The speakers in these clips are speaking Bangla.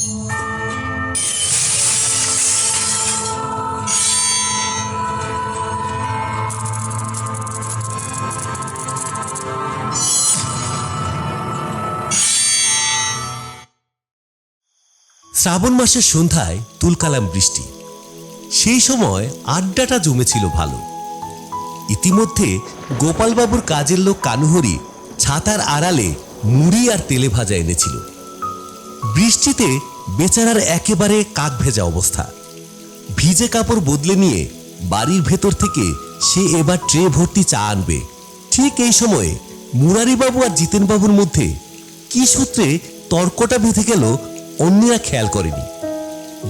শ্রাবণ মাসের সন্ধ্যায় তুলকালাম বৃষ্টি। সেই সময় আড্ডাটা জমেছিল ভালো। ইতিমধ্যে গোপালবাবুর কাজের লোক কানুহরি ছাতার আড়ালে মুড়ি আর তেলে ভাজা এনেছিল। বৃষ্টিতে বেচারার একেবারে কাক ভেজা অবস্থা। ভিজে কাপড় বদলে নিয়ে বাড়ির ভেতর থেকে সে এবার ট্রে ভর্তি চা আনবে। ঠিক এই সময়ে মুরারিবাবু আর জিতেনবাবুর মধ্যে কি সূত্রে তর্কটা বেঁধে গেল অন্যরা খেয়াল করেনি।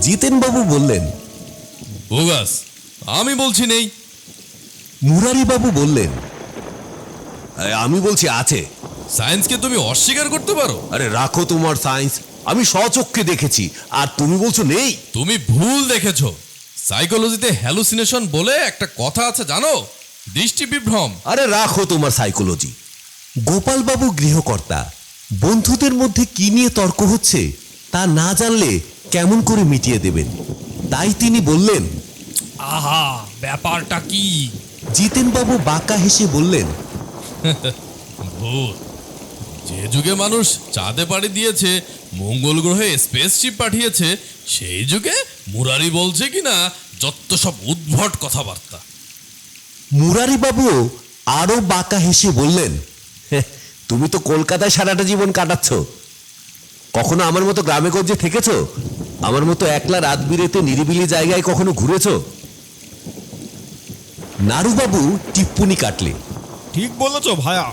জিতেনবাবু বললেন বোগাস আমি বলছি নেই। মুরারিবাবু বললেন আমি বলছি আছে। সায়েন্সকে তুমি অস্বীকার করতে পারো? আরে রাখো তোমার সায়েন্স। আমি স্বচক্ষে দেখেছি আর তুমি বলছো নেই। তুমি ভুল দেখেছ। সাইকোলজিতে হ্যালুসিনেশন বলে একটা কথা আছে জানো? দৃষ্টি বিভ্রম। আরে রাখো তোমার সাইকোলজি গোপালবাবু গৃহকর্তা বন্ধুদের মধ্যে কি নিয়ে তর্ক হচ্ছে তা না জানলে কেমন করে মিটিয়ে দেবেন? তাই তিনি বললেন আহা ব্যাপারটা কি? জিতেনবাবু বাঁকা হেসে বললেন ভূত। যে যুগে মানুষ চাঁদে পাড়ি দিয়েছে মঙ্গল গ্রহে স্পেসশিপ পাঠিয়েছে সেই যুগে মুরারি বলছে কিনা যত সব উদ্ভট কথাবার্তা। মুরারিবাবু আরও বাঁকা হেসে বললেন "হেহ, তুমি তো কলকাতায় সারাটা জীবন কাটাচ্ছ। কখনো আমার মতো গ্রামে গঞ্জে থেকেছ? আমার মতো একলা রাত বিরেতে নিরিবিলি জায়গায় কখনো ঘুরেছো? নারুবাবু টিপ্পুনি কাটলে ঠিক বলেছ ভায়া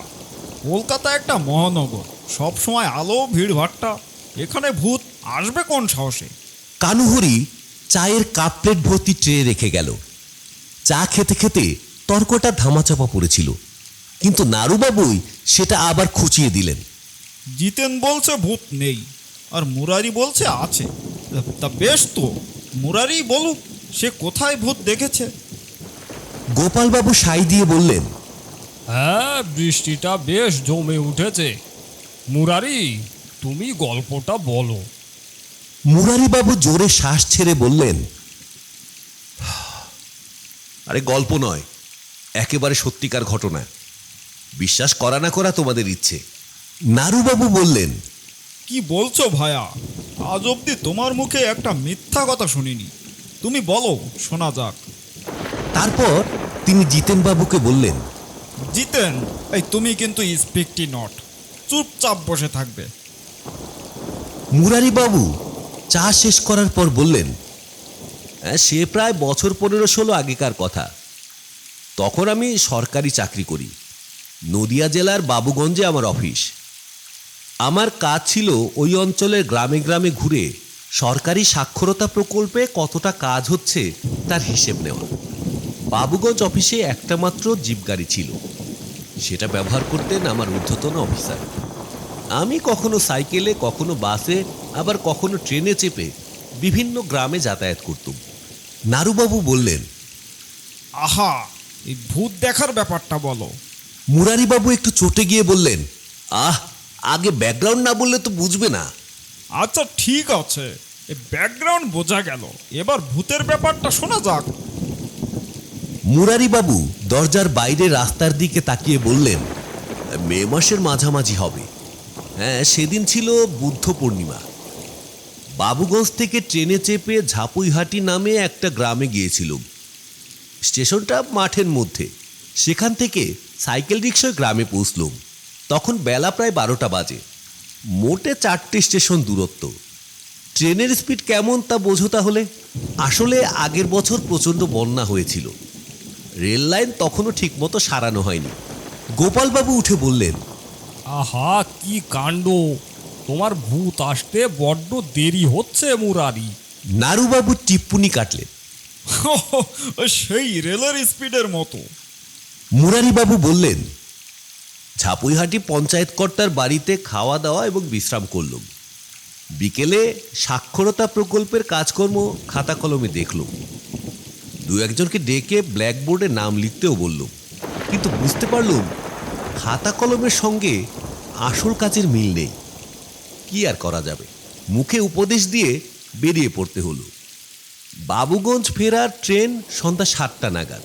কলকাতা একটা মহানগর সব সময় আলো ভিড়ভাট্টা এখানে ভূত আসবে কোন সাহসে? কানুহরি চায়ের কাপ প্লেট ভর্তি ট্রে রেখে গেল। চা খেতে খেতে তর্কটা ধামাচাপা পড়েছিল। কিন্তু নারুবাবুই সেটা আবার খুঁচিয়ে দিলেন। জিতেন বলছে ভূত নেই আর মুরারি বলছে আছে। তা বেশ তো মুরারি বলুক সে কোথায় ভূত দেখেছে? গোপালবাবু সাই দিয়ে বললেন হ্যাঁ বৃষ্টিটা বেশ জমে উঠেছে। মুরারি তুমি গল্পটা বলো। মুরারিবাবু জোরে শ্বাস ছেড়ে বললেন আরে গল্প নয় একেবারে সত্যিকার ঘটনা। বিশ্বাস করা না করা তোমাদের ইচ্ছে। নারুবাবু বললেন কি বলছো ভায়া? আজ অব্দি তোমার মুখে একটা মিথ্যা কথা শুনিনি। তুমি বলো শোনা যাক। তারপর তিনি জিতেনবাবুকে বললেন জিতেন এই তুমি কিন্তু স্পিকটি নট। চুপচাপ বসে থাকবে। মুরারিবাবু চা শেষ করার পর বললেন "হ্যাঁ, সে প্রায় বছর পনেরো ষোলো আগেকার কথা। তখন আমি সরকারি চাকরি করি। নদিয়া জেলার বাবুগঞ্জে আমার অফিস। আমার কাজ ছিল ওই অঞ্চলের গ্রামে গ্রামে ঘুরে সরকারি সাক্ষরতা প্রকল্পে কতটা কাজ হচ্ছে তার হিসেব নেওয়া। বাবুগঞ্জ অফিসে একটা মাত্র জিপ গাড়ি ছিল। সেটা ব্যবহার করতেন আমার ঊর্ধ্বতন অফিসার। আমি কখনো সাইকেলে কখনো বাসে আবার কখনো ট্রেনে চেপে বিভিন্ন গ্রামে যাতায়াত করতুম। নারুবাবু বললেন আহা এই ভূত দেখার ব্যাপারটা বলো। মুরারিবাবু একটু চটে গিয়ে বললেন আহ আগে ব্যাকগ্রাউন্ড না বললে তো বুঝবে না। আচ্ছা ঠিক আছে। ব্যাকগ্রাউন্ড বোঝা গেল। এবার ভূতের ব্যাপারটা শোনা যাক। মুরারিবাবু দরজার বাইরে রাস্তার দিকে তাকিয়ে বললেন মে মাসের মাঝামাঝি হবে। সেদিন ছিল বুদ্ধ পূর্ণিমা। বাবুগঞ্জ থেকে ট্রেনে চেপে ঝাপুইহাটি নামে একটা গ্রামে গিয়েছিলুম স্টেশনটা মাঠের মধ্যে। সেখান থেকে সাইকেল রিক্সায় গ্রামে পৌঁছলুম। তখন বেলা প্রায় বারোটা বাজে। মোটে চারটে স্টেশন দূরত্ব। ট্রেনের স্পিড কেমন তা বোঝো তাহলে? আসলে আগের বছর প্রচণ্ড বন্যা হয়েছিল। রেল লাইন তখনও ঠিকমতো সারানো হয়নি। গোপালবাবু উঠে বললেন আহা কি কাণ্ড। তোমার ভূত আসতে বড্ড দেরি হচ্ছে মুরারি। নারুবাবু টিপ্পুনি কাটলেন। সেই রেলের স্পিডের মতো। মুরারিবাবু বললেন ঝাপুইহাটি পঞ্চায়েত কর্তার বাড়িতে খাওয়া দাওয়া এবং বিশ্রাম করলুম। বিকেলে সাক্ষরতা প্রকল্পের কাজকর্ম খাতা কলমে দেখলুম। দু একজনকে ডেকে ব্ল্যাকবোর্ডে নাম লিখতেও বললুম। কিন্তু বুঝতে পারলুম খাতা কলমের সঙ্গে আসল কাজের মিল নেই। কি আর করা যাবে? মুখে উপদেশ দিয়ে বেরিয়ে পড়তে হলো। বাবুগঞ্জ ফেরার ট্রেন সন্ধ্যা সাতটা নাগাদ।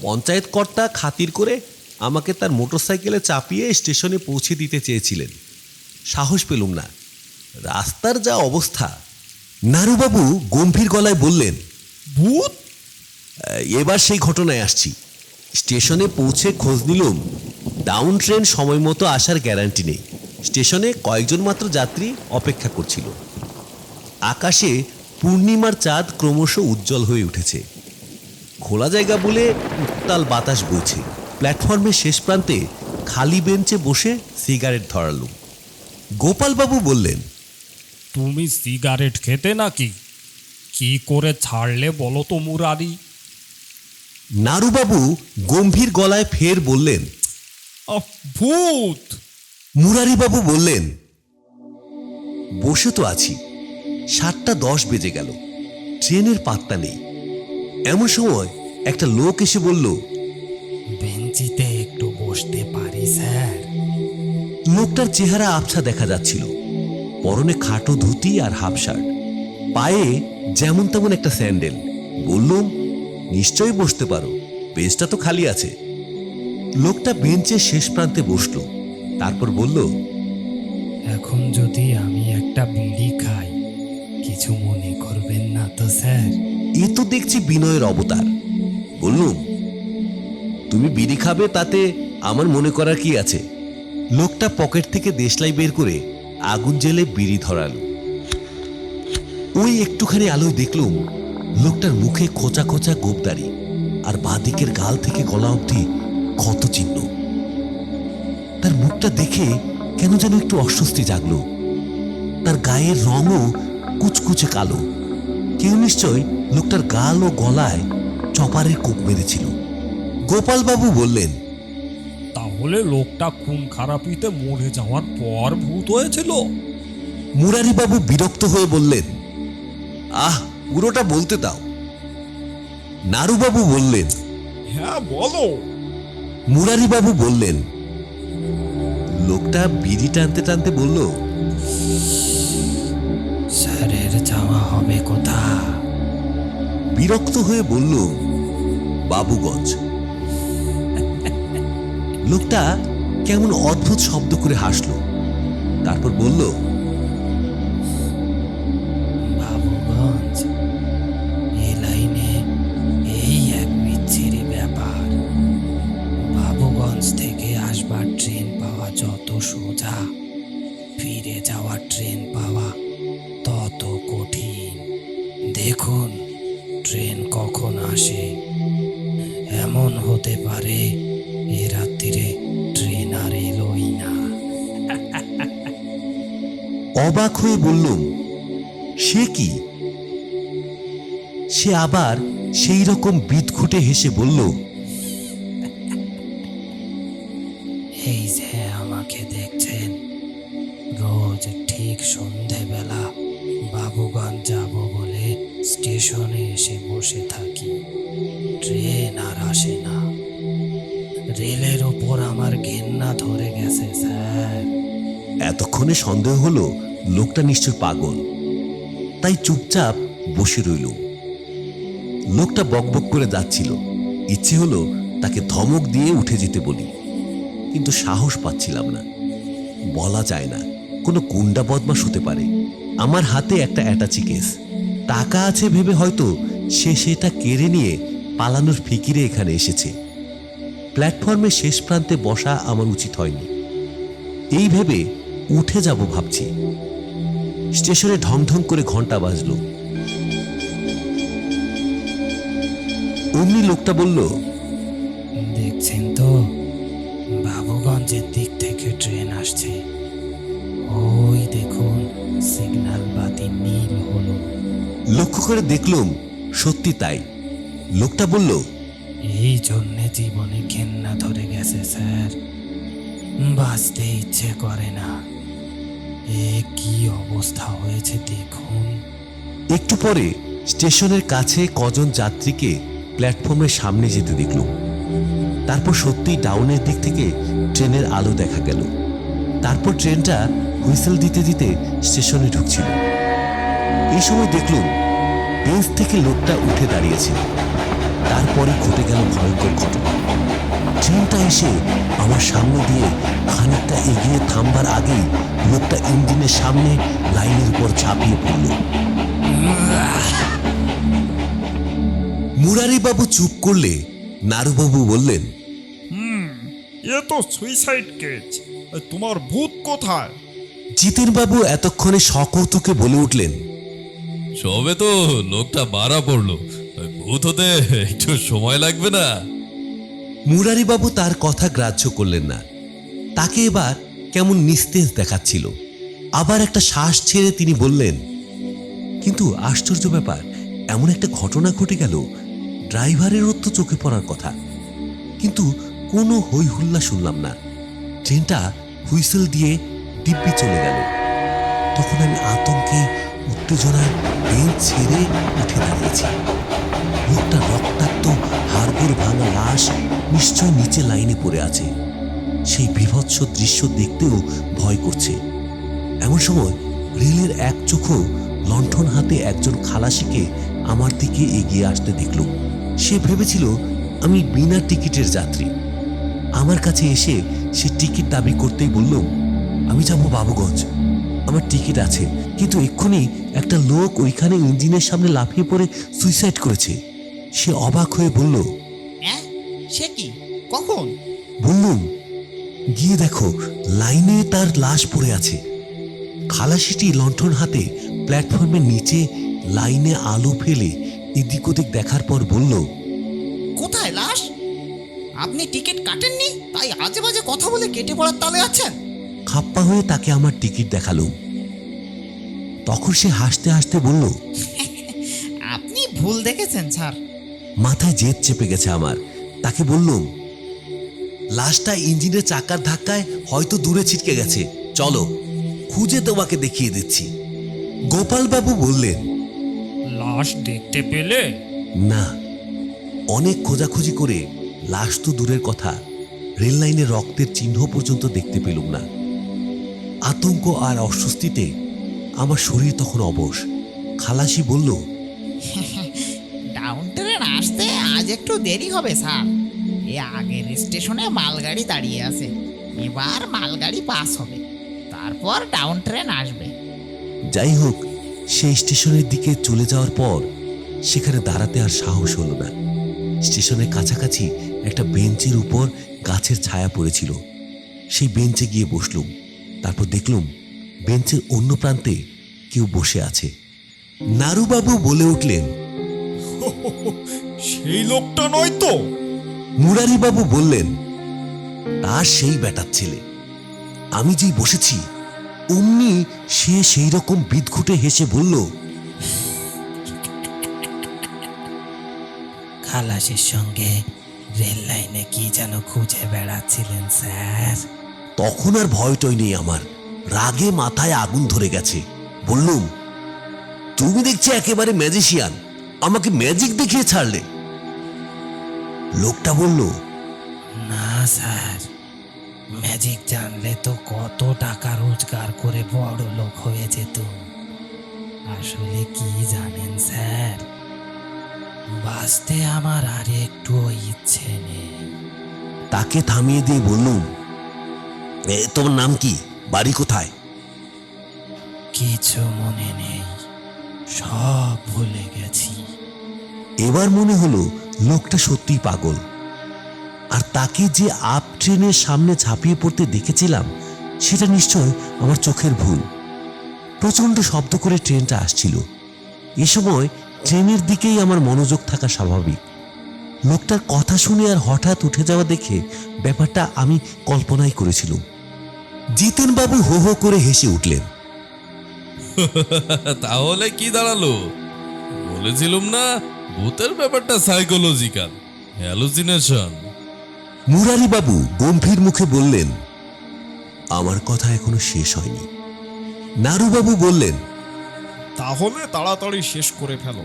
পঞ্চায়েত কর্তা খাতির করে আমাকে তার মোটরসাইকেলে চাপিয়ে স্টেশনে পৌঁছে দিতে চেয়েছিলেন। সাহস পেলুম না। রাস্তার যা অবস্থা। নারুবাবু গম্ভীর গলায় বললেন, ভূত! এবার সেই ঘটনায় আসছি। স্টেশনে পৌঁছে খোঁজ নিলাম। ডাউন ট্রেন সময় মতো আসার গ্যারান্টি নেই। স্টেশনে কয়েকজন মাত্র যাত্রী অপেক্ষা করছিল। আকাশে পূর্ণিমার চাঁদ ক্রমশ উজ্জ্বল হয়ে উঠেছে। খোলা জায়গা বলে উত্তাল বাতাস বইছে। প্ল্যাটফর্মের শেষ প্রান্তে খালি বেঞ্চে বসে সিগারেট ধরালুম। গোপালবাবু বললেন, তুমি সিগারেট খেতে নাকি? কি করে ছাড়লে বলো তো মুরারি? নারুবাবু গম্ভীর গলায় ফের বললেন ভূত মুরারিবাবু বললেন বসে তো আছি সাতটা দশ বেজে গেল ট্রেনের পাত্তা নেই। এমন সময় একটা লোক এসে বলল বেঞ্চিতে একটু বসতে পারি স্যার? লোকটার চেহারা আবছা দেখা যাচ্ছিল পরনে খাটো ধুতি আর হাফ শার্ট পায়ে যেমন তেমন একটা স্যান্ডেল। বললুম নিশ্চয়ই বসতে পারো। বেঞ্চটা তো খালি আছে। লোকটা বেঞ্চের শেষ প্রান্তে বসল। তারপর বলল এখন যদি আমি একটা বিড়ি খাই কিছু মনে করবেন না তো স্যার। এ তো দেখছি বিনয়ের অবতার। বললুম তুমি বিড়ি খাবে তাতে আমার মনে করার কি আছে? লোকটা পকেট থেকে দেশলাই বের করে আগুন জেলে বিড়ি ধরালো। ওই একটুখানি আলোয় দেখলুম লোকটার মুখে খোঁচা খোঁচা গোপদারি আর বাঁদিকের গাল থেকে গলা অবধি ক্ষত চিহ্ন। তার মুখটা দেখে কেন যেন একটু অস্বস্তি জাগলো। তার গায়ের রঙও কুচকুচে কালো। কেউ নিশ্চয় লোকটার গাল ও গলায় চপারের কোপ মেরেছিল। গোপালবাবু বললেন তাহলে লোকটা খুন খারাপিতে মরে যাওয়ার পর ভূত হয়েছিল? মুরারিবাবু বিরক্ত হয়ে বললেন আহ পুরোটা বলতে দাও। নারুবাবু বললেন হ্যাঁ বলো। মুরারিবাবু বললেন লোকটা বিড়ি টানতে টানতে বলল স্যারের যাওয়া হবে কোথা বিরক্ত হয়ে বলল বাবুগঞ্জ। লোকটা কেমন অদ্ভুত শব্দ করে হাসলো। তারপর বলল অবাক হয়ে বললুম সে কি? সে আবার সেই রকম বিদঘুটে হেসে বলল এই যে আমাকে দেখছেন রোজ ঠিক সন্ধেবেলা বাবুগঞ্জ যাব বলে স্টেশনে এসে বসে থাকি। ট্রেন আর আসে না। রেলের ওপর আমার ঘেন্না ধরে গেছে স্যার। এতক্ষণে সন্দেহ হলো লোকটা নিশ্চয় পাগল। তাই চুপচাপ বসে রইল। লোকটা বকবক করে যাচ্ছিল। ইচ্ছে হলো তাকে ধমক দিয়ে উঠে যেতে বলি। কিন্তু সাহস পাচ্ছিলাম না। বলা যায় না, কোনো গুন্ডা বদমাস হতে পারে। আমার হাতে একটা অ্যাটাচি কেস। টাকা আছে ভেবে হয়তো সে সেটা কেড়ে নিয়ে পালানোর ফিকিরে এখানে এসেছে। প্ল্যাটফর্মের শেষ প্রান্তে বসা আমার উচিত হয়নি। এই ভেবে উঠে যাব ভাবছি। স্টেশনে ঢং ঢং করে ঘণ্টা বাজল। অমনি লোকটা বলল দেখছেন তো বাবুগঞ্জের দিক থেকে ট্রেন আসছে। ওই দেখুন সিগন্যাল বাতি নীল হলো। লক্ষ্য করে দেখলুম সত্যি তাই। লোকটা বলল এই জন্যে জীবনে ঘেন্না ধরে গেছে স্যার। বাঁচতে ইচ্ছে করে না। কি অবস্থা হয়েছে দেখুন। একটু পরে স্টেশনের কাছে কজন যাত্রীকে প্ল্যাটফর্মের সামনে যেতে দেখলুম। তারপর সত্যিই ডাউনের দিক থেকে ট্রেনের আলো দেখা গেল। তারপর ট্রেনটা হুইসেল দিতে দিতে স্টেশনে ঢুকছিল। এই সময় দেখলুম বেঞ্চ থেকে লোকটা উঠে দাঁড়িয়েছে তারপরে ঘটে গেল ভয়ঙ্কর ঘটনা। ট্রেনটা এসে আমার সামনে দিয়ে খানিকটা এগিয়ে থামবার আগেই লোকটা ইঞ্জিনের সামনে লাইনের উপর ঝাঁপিয়ে পড়ল। মুরারিবাবু চুপ করলে নারুবাবু বললেন এ তো সুইসাইড কেস তোমার ভূত কোথায়? জিতেনবাবু এতক্ষণে সকৌতুকে বলে উঠলেন সবে তো লোকটা বাড়া পড়ল। ভূত হতে একটু সময় লাগবে না। মুরারিবাবু তার কথা গ্রাহ্য করলেন না। তাকে এবার কেমন নিস্তেজ দেখাচ্ছিল। আবার একটা শ্বাস ছেড়ে তিনি বললেন, কিন্তু আশ্চর্য ব্যাপার, এমন একটা ঘটনা ঘটে গেল। ড্রাইভারেরও তো চোখে পড়ার কথা। কিন্তু কোনো হই হুল্লা শুনলাম না। ট্রেনটা হুইসেল দিয়ে দিব্যি চলে গেল। তখন আমি আতঙ্কে উত্তেজনায় বেঞ্চ ছেড়ে উঠে দাঁড়িয়েছি। লোকটা রক্তাক্ত, হাড়গোড় ভাঙা লাশ নিশ্চয় নিচে লাইনে পড়ে আছে। সেই বিভৎস দৃশ্য দেখতেও ভয় করছে। এমন সময় রেলের এক চোখো লণ্ঠন হাতে একজন খালাসিকে আমার দিকে এগিয়ে আসতে দেখলুম সে ভেবেছিল, আমি বিনা টিকিটের যাত্রী। আমার কাছে এসে সে টিকিট দাবি করতেই বললুম আমি যাব বাবুগঞ্জ। আমার টিকিট আছে। কিন্তু এক্ষুনি একটা লোক ওইখানে ইঞ্জিনের সামনে লাফিয়ে পড়ে সুইসাইড করেছে। সে অবাক হয়ে বলল হ্যাঁ? সে কি? কখন? বললুম গিয়ে দেখো লাইনে তার লাশ পড়ে আছে। খালাসিটি লণ্ঠন হাতে প্ল্যাটফর্মের নিচে লাইনে আলো ফেলে এদিক ওদিক দেখার পর বলল কোথায় লাশ? আপনি টিকিট কাটেননি? তাই আজে বাজে কথা বলে কেটে পড়ার তালে আছেন? খাপ্পা হয়ে তাকে আমার টিকিট দেখাল। তখন সে হাসতে হাসতে বলল আপনি ভুল দেখেছেন স্যার। মাথায় জেদ চেপে গেছে আমার। তাকে বললুম লাশটা ইঞ্জিনের চাকার ধাক্কায় হয়তো দূরে ছিটকে গেছে। চলো খুঁজে তোমাকে দেখিয়ে দিচ্ছি। গোপালবাবু বললেন লাশ দেখতে পেলে? না অনেক খোঁজাখুঁজি করে লাশ তো দূরের কথা। রেল লাইনে রক্তের চিহ্ন পর্যন্ত দেখতে পেলুম না। আতঙ্ক আর অস্বস্তিতে আমার শরীর তখন অবশ। খালাসি বলল আসতে আজ একটু দেরি হবে, স্যার। এ আগের স্টেশনে মালগাড়ি দাঁড়িয়ে আছে। এবার মালগাড়ি পাস হবে। তারপর ডাউন ট্রেন আসবে। যাই হোক, সেই স্টেশনের দিকে চলে যাওয়ার পর সেখানে দাঁড়াতে আর সাহস হলো না। স্টেশনের কাছাকাছি একটা বেঞ্চের উপর গাছের ছায়া পড়েছিল। সেই বেঞ্চে গিয়ে বসলুম। তারপর দেখলুম বেঞ্চের অন্য প্রান্তে কেউ বসে আছে। নারুবাবু বলে উঠলেন সেই লোকটা নয় তো? মুরারিবাবু বললেন তার সেই বেটার ছেলে। আমি যেই বসেছি অমনি সে সেই রকম বিদঘুটে হেসে বলল খালাসের সঙ্গে রেল লাইনে কি যেন খুঁজে বেড়াচ্ছিলেন স্যার? তখন আর ভয়টই নেই আমার। রাগে মাথায় আগুন ধরে গেছে। বললুম তুমি দেখছি একেবারে ম্যাজিশিয়ান। আমাকে ম্যাজিক দেখিয়ে ছাড়লে। লোকটা বলল না স্যার ম্যাজিক জানলে তো কত টাকা রোজগার করে বড় লোক হয়ে যেত। আসলে কি জানেন স্যার? বাঁচতে আমার আর একটু ইচ্ছে নেই। তাকে থামিয়ে দিয়ে বললুম "এ, তোমার নাম কি? বাড়ি কোথায়? কিছু মনে নেই সব ভুলে গেছি। এবার মনে হলো লোকটা সত্যিই পাগল। আর তাকে যে আপ ট্রেনের সামনে ঝাঁপিয়ে পড়তে দেখেছিলাম, সেটা নিশ্চয় আমার চোখের ভুল। প্রচণ্ড শব্দ করে ট্রেনটা আসছিল। এ সময় ট্রেনের দিকেই আমার মনোযোগ থাকা স্বাভাবিক। লোকটার কথা শুনে আর হঠাৎ উঠে যাওয়া দেখে ব্যাপারটা আমি কল্পনাই করেছিলাম। জিতেনবাবু হো হো করে হেসে উঠলেন। তাহলে কি দাঁড়াল? বলেছিলাম না ভূতের ব্যাপারটা সাইকোলজিক্যাল হ্যালুসিনেশন মুরারিবাবু গম্ভীর মুখে বললেন আমার কথা এখনও শেষ হয়নি। নারুবাবু বললেন তাহলে তাড়াতাড়ি শেষ করে ফেলো।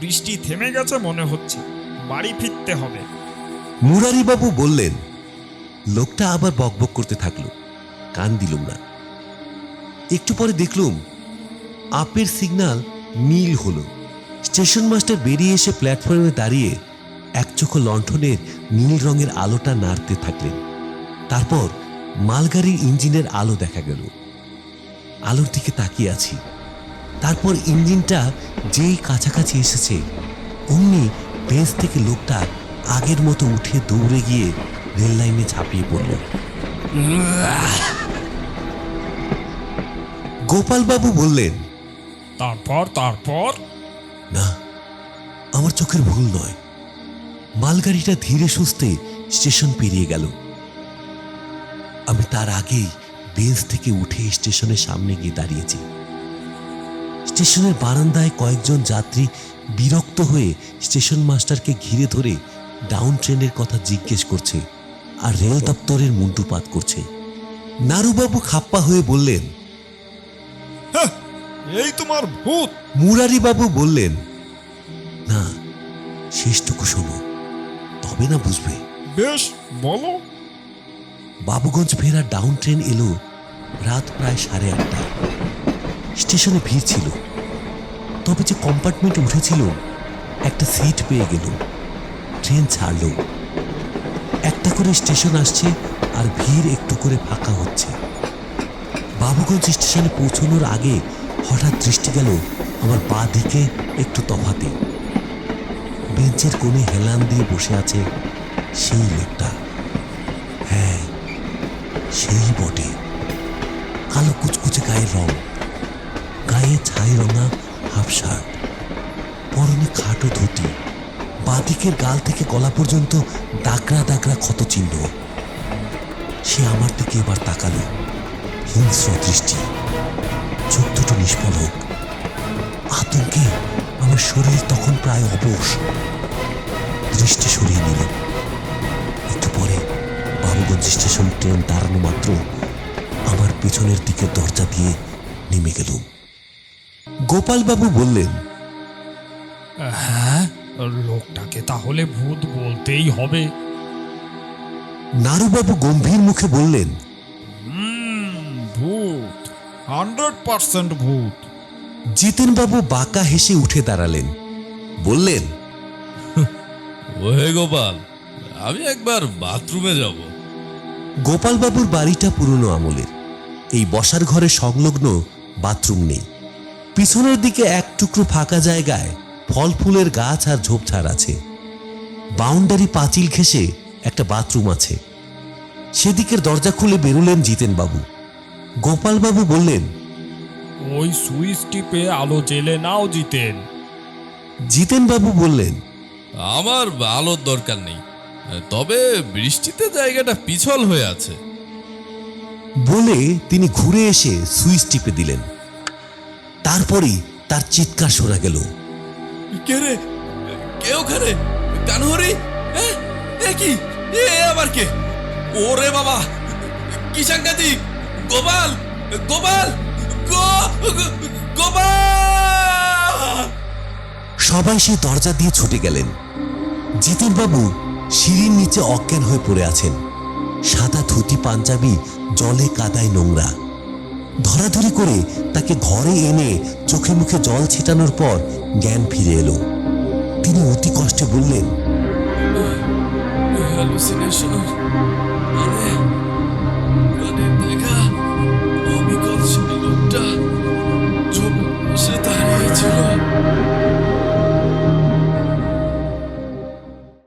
বৃষ্টি থেমে গেছে মনে হচ্ছে। বাড়ি ফিরতে হবে। মুরারিবাবু বললেন লোকটা আবার বকবক করতে থাকল। কান দিলুম না। একটু পরে দেখলুম আপের সিগন্যাল নীল হলো। স্টেশন মাস্টার বেরিয়ে এসে প্ল্যাটফর্মে দাঁড়িয়ে একচোখো লণ্ঠনের নীল রঙের আলোটা নাড়তে থাকলেন। তারপর মালগাড়ির ইঞ্জিনের আলো দেখা গেল। আলোর দিকে তাকিয়ে আছি। তারপর ইঞ্জিনটা যেই কাছাকাছি এসেছে, অমনি বেঞ্চ থেকে লোকটা আগের মতো উঠে দৌড়ে গিয়ে রেল লাইনে ঝাঁপিয়ে পড়ল। গোপালবাবু বললেন, তারপর তারপর? না, আমার চোখের ভুল নয়। মালগাড়িটা ধীরে সুস্থে স্টেশন পেরিয়ে গেল। আমি তার আগেই বেঞ্চ থেকে উঠে স্টেশনের সামনে গিয়ে দাঁড়িয়েছি। স্টেশনের বারান্দায় কয়েকজন যাত্রী বিরক্ত হয়ে স্টেশন মাস্টারকে ঘিরে ধরে ডাউন ট্রেনের কথা জিজ্ঞেস করছে আর রেল দপ্তরের মুন্টুপাত করছে। নারুবাবু খাপ্পা হয়ে বললেন এই তোমার ভূত। মুরারিবাবু বললেন না শেষটুকু শোনো তবে না বুঝবে। বেশ বলো। বাবুগঞ্জ ফেরা ডাউন ট্রেন এলো রাত প্রায় সাড়ে আটটায় স্টেশনে ভিড় ছিল। তবে যে কম্পার্টমেন্টে উঠেছিল একটা সিট পেয়ে গেল। ট্রেন ছাড়ল। একটা করে স্টেশন আসছে আর ভিড় একটু করে ফাঁকা হচ্ছে। বাবুগঞ্জ স্টেশনে পৌঁছানোর আগে হঠাৎ দৃষ্টি গেল আমার পা দিকে একটু তফাতে। বেঞ্চের কোণে হেলান দিয়ে বসে আছে সেই লোকটা। হ্যাঁ সেই বটে। কালো কুচকুচে গায়ের রং। গায়ে ছাই রঙা হাফ শার্ট। পরনে খাটো ধুতি। বাদিকের গাল থেকে গলা পর্যন্ত দাগরা দাগরা ক্ষত চিহ্ন। সে আমার দিকে এবার তাকালো, হিংস্র দৃষ্টি। চোখ দুটো নিষ্পলক। আতঙ্কে আমার শরীর তখন প্রায় অবশ। দৃষ্টি সরিয়ে নিল। একটু পরে বাবুগঞ্জ স্টেশন ট্রেন দাঁড়ানো মাত্র আমার পেছনের দিকে দরজা দিয়ে নেমে গেল। গোপালবাবু বললেন হ্যাঁ লোকটাকে তাহলে ভূত বলতেই হবে। নারুবাবু গম্ভীর মুখে বললেন হান্ড্রেড পার্সেন্ট ভূত। জিতেনবাবু বাঁকা হেসে উঠে দাঁড়ালেন। বললেন ওহে গোপাল আমি একবার বাথরুমে যাব। গোপালবাবুর বাড়িটা পুরনো আমলের। এই বসার ঘরে সংলগ্ন বাথরুম নেই। পিছনের দিকে এক টুকরো ফাঁকা জায়গায় ফল ফুলের গাছ আর ঝোপঝাড় আছে। বাউন্ডারি পাঁচিল ঘেঁষে একটা বাথরুম আছে। সেদিকের দরজা খুলে বেরোলেন জিতেনবাবু। গোপালবাবু বললেন ওই সুইচ টিপে আলো জেলে নাও জিতেন। জিতেনবাবু বললেন আমার আলোর দরকার নেই তবে বৃষ্টিতে জায়গাটা পিছল হয়ে আছে। বলে তিনি ঘুরে এসে সুইচ টিপে দিলেন। তারপরেই তার চিৎকার শোনা গেল। কে রে? কে ওখানে? কানহরি হ্যাঁ? এ কি? এ আবার কে? ওরে বাবা! কি সাংঘাতিক! গোপাল গোপাল গোপাল! সবাই সেই দরজা দিয়ে ছুটে গেলেন। জিতেনবাবু সিঁড়ির নিচে অজ্ঞান হয়ে পড়ে আছেন। সাদা ধুতি পাঞ্জাবি জলে কাদায় নোংরা। ধরাধরি করে তাকে ঘরে এনে চোখে মুখে জল ছেটানোর পর জ্ঞান ফিরে এলো। তিনি অতি কষ্টে বললেন হ্যালুসিনেশন অবিকল সেই